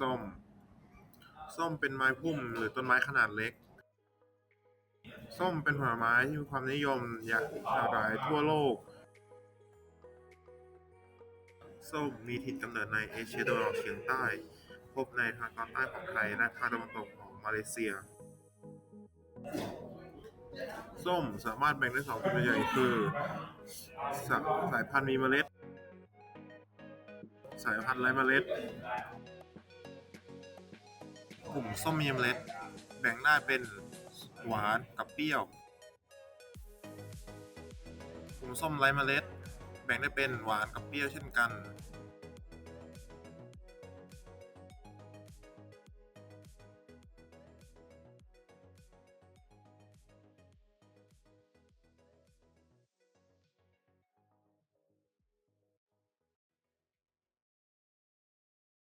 ส้ม ส้มเป็นไม้พุ่มหรือต้นไม้ขนาดเล็ก ส้มเป็นผลไม้ที่มีความนิยมอย่างหลายทั่วโลก ส้มมีถิ่นกำเนิดในเอเชียตะวันออกเฉียงใต้ พบในทางตอนใต้ของไทยและทางตะวันตกของมาเลเซีย ส้มสามารถแบ่งได้สองกลุ่มใหญ่คือสสายพันธุ์มีเมล็ด สายพันธุ์ไร้เมล็ด กลุ่มส้มมีเมล็ด แบ่งได้เป็นหวานกับเปรี้ยว กลุ่มส้มไร้เมล็ด แบ่งได้เป็นหวานกับเปรี้ยวเช่นกัน